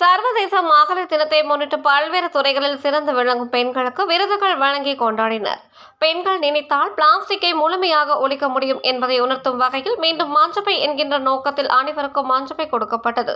சர்வதேச மகளிர் தினத்தை முன்னிட்டு பல்வேறு துறைகளில் சிறந்து விளங்கும் பெண்களுக்கு விருதுகள் வழங்கி கொண்டாடினர். பெண்கள் நினைத்தால் பிளாஸ்டிக்கை முழுமையாக ஒழிக்க முடியும் என்பதை உணர்த்தும் வகையில் மீண்டும் மாஞ்சப்பை என்கின்ற நோக்கத்தில் அனைவருக்கும் மாஞ்சப்பை கொடுக்கப்பட்டது.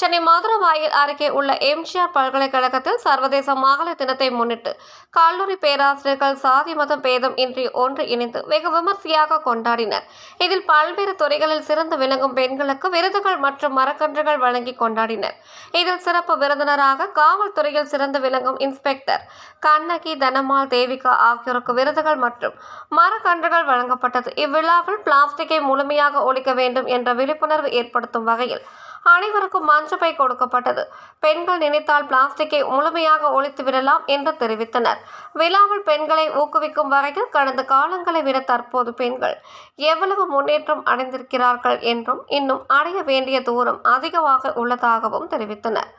சென்னை மதுரவாயில் அருகே உள்ள எம்ஜிஆர் பல்கலைக்கழகத்தில் சர்வதேச மகளிர் தினத்தை முன்னிட்டு கல்லூரி பேராசிரியர்கள் சாதி மதம் பேதம் இன்றி ஒன்று இணைந்து வெகு விமர்சையாக கொண்டாடினர். இதில் பல்வேறு துறைகளில் சிறந்து விளங்கும் பெண்களுக்கு விருதுகள் மற்றும் மரக்கன்றுகள் வழங்கி கொண்டாடினர். இதில் சிறப்பு விருந்தினராக காவல்துறையில் சிறந்து விளங்கும் இன்ஸ்பெக்டர் கண்ணகி தனமால் தேவிகா ஆகியோருக்கு விருதுகள் மற்றும் மரக்கன்றுகள் வழங்கப்பட்டது. இவ்விழாவில் பிளாஸ்டிக்கை முழுமையாக ஒழிக்க வேண்டும் என்ற விழிப்புணர்வு ஏற்படுத்தும் வகையில் அனைவருக்கும் மஞ்சப்பை கொடுக்கப்பட்டது. பெண்கள் நினைத்தால் பிளாஸ்டிக்கை முழுமையாக ஒழித்து விடலாம் என்று தெரிவித்தனர். விழாவில் பெண்களை ஊக்குவிக்கும் வகையில் கடந்த காலங்களை விட தற்போது பெண்கள் எவ்வளவு முன்னேற்றம் அடைந்திருக்கிறார்கள் என்றும் இன்னும் அடைய வேண்டிய தூரம் அதிகமாக உள்ளதாகவும் தெரிவித்தனர்.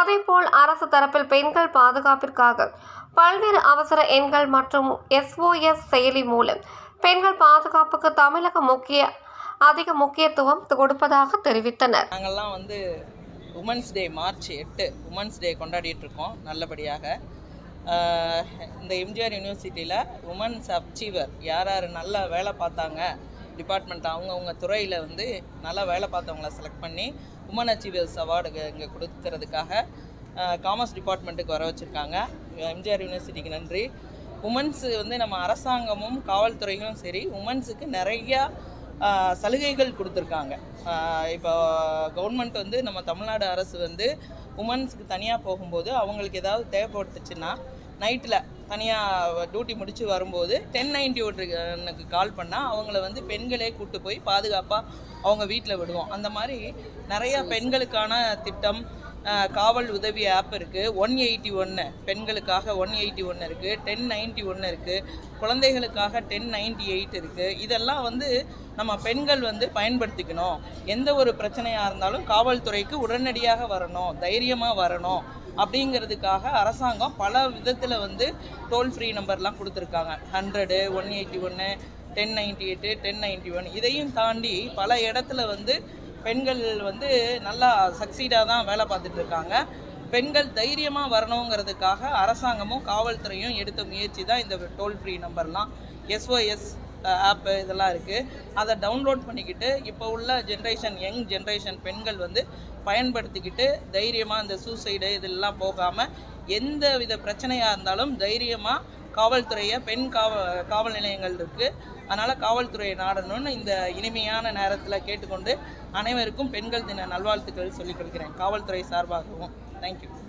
அதேபோல் அரசு தரப்பில் பெண்கள் பாதுகாப்பிற்காக பல்வேறு அவசர எண்கள் மற்றும் எஸ்ஓஎஸ் செயலி மூலம் பெண்கள் பாதுகாப்புக்கு தமிழகம் முக்கிய அதிக முக்கியத்துவம் கொடுப்பதாக தெரிவித்தனர். நாங்கள்லாம் வந்து உமன்ஸ் டே மார்ச் எட்டு உமன்ஸ் டே கொண்டாடிட்டு இருக்கோம் நல்லபடியாக இந்த எம்ஜிஆர் யூனிவர்சிட்டியில் உமன்ஸ் அச்சீவர் யார் யார் நல்லா வேலை பார்த்தாங்க டிபார்ட்மெண்ட் அவங்கவுங்க துறையில் வந்து நல்லா வேலை பார்த்தவங்கள செலக்ட் பண்ணி உமன் அச்சீவர்ஸ் அவார்டு இங்கே கொடுக்கறதுக்காக காமர்ஸ் டிபார்ட்மெண்ட்டுக்கு வர வச்சுருக்காங்க. எம்ஜிஆர் யூனிவர்சிட்டிக்கு நன்றி. உமன்ஸு வந்து நம்ம அரசாங்கமும் காவல்துறையும் சரி உமன்ஸுக்கு நிறையா சலுகைகள் கொடுத்துருக்காங்க. இப்போ கவர்மெண்ட் வந்து நம்ம தமிழ்நாடு அரசு வந்து உமன்ஸுக்கு தனியாக போகும்போது அவங்களுக்கு ஏதாவது தேவைப்பட்டுச்சுன்னா நைட்டில் தனியாக டியூட்டி முடிச்சு வரும்போது டென் நைன்டி ஒன்றுக்கு கால் பண்ணால் அவங்கள வந்து பெண்களே கூட்டு போய் பாதுகாப்பாக அவங்க வீட்டில் விடுவோம். அந்த மாதிரி நிறையா பெண்களுக்கான திட்டம் காவல் உதவி ஆப் இருக்குது ஒன் எயிட்டி ஒன்று பெண்களுக்காக ஒன் எயிட்டி ஒன்று இருக்குது டென் நைன்ட்டி ஒன்று இருக்குது குழந்தைகளுக்காக டென் நைன்ட்டி எயிட் இருக்குது இதெல்லாம் வந்து நம்ம பெண்கள் வந்து பயன்படுத்திக்கணும். எந்த ஒரு பிரச்சனையாக இருந்தாலும் காவல்துறைக்கு உடனடியாக வரணும். தைரியமாக வரணும். அப்படிங்கிறதுக்காக அரசாங்கம் பல விதத்தில் வந்து டோல் ஃப்ரீ நம்பர்லாம் கொடுத்துருக்காங்க. ஹண்ட்ரடு ஒன் எயிட்டி ஒன்று ten ninety eight ten ninety one இதையும் தாண்டி பல இடத்துல வந்து பெண்கள் வந்து நல்லா சக்சீடாக தான் வேலை பார்த்துட்டு இருக்காங்க. பெண்கள் தைரியமாக வரணுங்கிறதுக்காக அரசாங்கமும் காவல்துறையும் எடுத்த முயற்சி தான் இந்த டோல் ஃப்ரீ நம்பர்லாம் எஸ்ஓஎஸ் ஆப்பு இதெல்லாம் இருக்குது அதை டவுன்லோட் பண்ணிக்கிட்டு இப்போ உள்ள ஜென்ரேஷன் யங் ஜென்ரேஷன் பெண்கள் வந்து பயன்படுத்திக்கிட்டு தைரியமாக இந்த சூசைடு இதெல்லாம் போகாமல் எந்த வித பிரச்சனையாக இருந்தாலும் தைரியமாக காவல்துறையை பெண் காவ காவல் நிலையங்கள் இருக்குது அதனால் காவல்துறையை நாடணும்னு இந்த இனிமையான நேரத்தில் கேட்டுக்கொண்டு அனைவருக்கும் பெண்கள் தின நல்வாழ்த்துக்கள் சொல்லிக் கொடுக்கிறேன். காவல்துறை சார்பாகவும். தேங்க்யூ